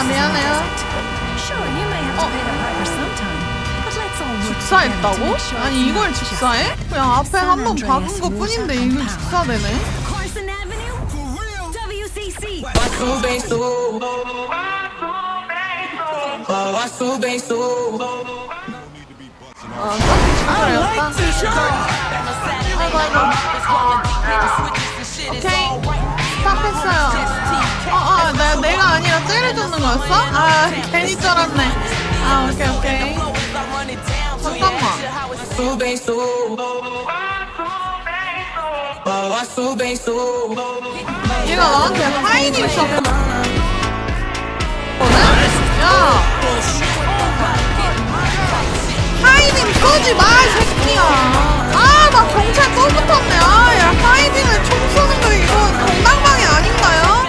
아 미안해요. 직사했다고? 아니 이걸 직사해? 그냥 앞에 한 번 박은 것 뿐인데 이걸 직사되네. 아, 아, 아, 아, 째려주는 거였어? 아, 괜히 쩔었네. 아, 오케이, 오케이. 잠깐만. 얘가 나한테 하이닝 쳤거든? 야! 하이닝 쏘지 마, 이 새끼야.